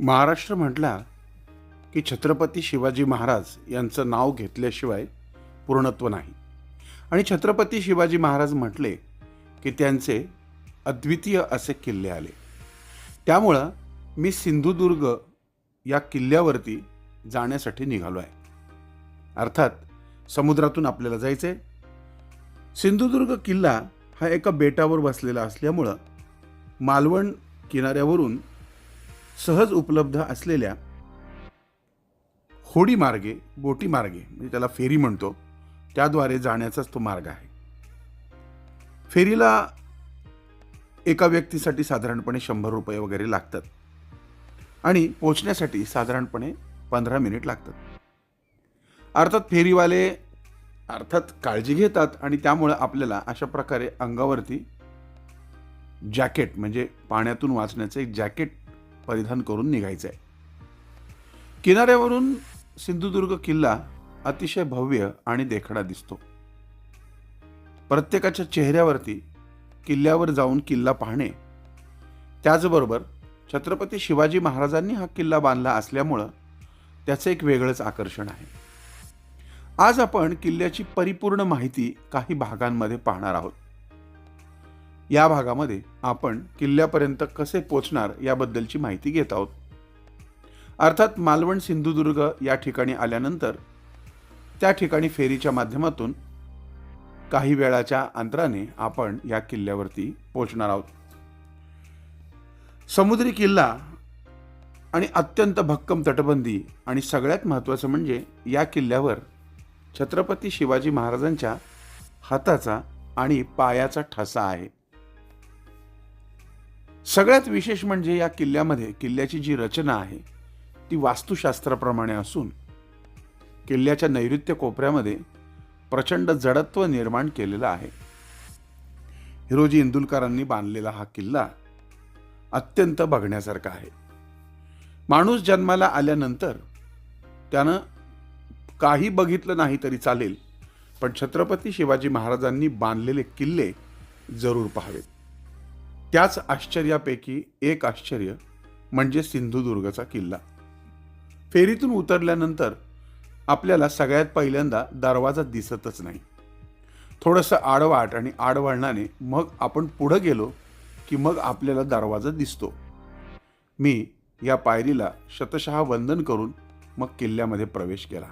महाराष्ट्र म्हटला की छत्रपती शिवाजी महाराज यांचं नाव घेतल्याशिवाय पूर्णत्व नाही. आणि छत्रपती शिवाजी महाराज म्हटले की त्यांचे अद्वितीय असे किल्ले आले. त्यामुळं मी सिंधुदुर्ग या किल्ल्यावरती जाण्यासाठी निघालो आहे अर्थात समुद्रातून आपल्याला जायचं आहे सिंधुदुर्ग किल्ला हा एका बेटावर बसलेला असल्यामुळं मालवण किनाऱ्यावरून सहज उपलब्ध असलेल्या होडी मार्गे बोटी मार्गे म्हणजे त्याला फेरी म्हणतो त्याद्वारे जाण्याचाच तो मार्ग आहे. फेरीला एका व्यक्तीसाठी साधारणपणे शंभर रुपये वगैरे लागतात आणि पोचण्यासाठी साधारणपणे पंधरा मिनिट लागतात. अर्थात फेरीवाले अर्थात काळजी घेतात आणि त्यामुळं आपल्याला अशा प्रकारे अंगावरती जॅकेट म्हणजे पाण्यातून वाचण्याचं एक जॅकेट परिधान करून निघायचं आहे किनाऱ्यावरून सिंधुदुर्ग किल्ला अतिशय भव्य आणि देखणा दिसतो. प्रत्येकाच्या चेहऱ्यावरती किल्ल्यावर जाऊन किल्ला पाहणे त्याचबरोबर छत्रपती शिवाजी महाराजांनी हा किल्ला बांधला असल्यामुळं त्याचं एक वेगळंच आकर्षण आहे. आज आपण किल्ल्याची परिपूर्ण माहिती काही भागांमध्ये पाहणार आहोत. या भागामध्ये आपण किल्ल्यापर्यंत कसे पोचणार याबद्दलची माहिती घेत आहोत. अर्थात मालवण सिंधुदुर्ग या ठिकाणी आल्यानंतर त्या ठिकाणी फेरीच्या माध्यमातून काही वेळाच्या अंतराने आपण या किल्ल्यावरती पोचणार आहोत. समुद्री किल्ला आणि अत्यंत भक्कम तटबंदी आणि सगळ्यात महत्त्वाचं म्हणजे या किल्ल्यावर छत्रपती शिवाजी महाराजांच्या हाताचा आणि पायाचा ठसा आहे. सगळ्यात विशेष म्हणजे या किल्ल्यामध्ये किल्ल्याची जी रचना आहे ती वास्तुशास्त्राप्रमाणे असून किल्ल्याच्या नैऋत्य कोपऱ्यामध्ये प्रचंड जडत्व निर्माण केलेलं आहे. हिरोजी इंदुलकरांनी बांधलेला हा किल्ला अत्यंत बघण्यासारखा आहे. माणूस जन्माला आल्यानंतर त्यानं काही बघितलं नाही तरी चालेल पण छत्रपती शिवाजी महाराजांनी बांधलेले किल्ले जरूर पाहावेत. त्याच आश्चर्यापैकी एक आश्चर्य म्हणजे सिंधुदुर्गचा किल्ला. फेरीतून उतरल्यानंतर आपल्याला सगळ्यात पहिल्यांदा दरवाजा दिसतच नाही. थोडंसं आडवाट आणि आडवळणाने मग आपण पुढं गेलो की मग आपल्याला दरवाजा दिसतो. मी या पायरीला शतशः वंदन करून मग किल्ल्यामध्ये प्रवेश केला.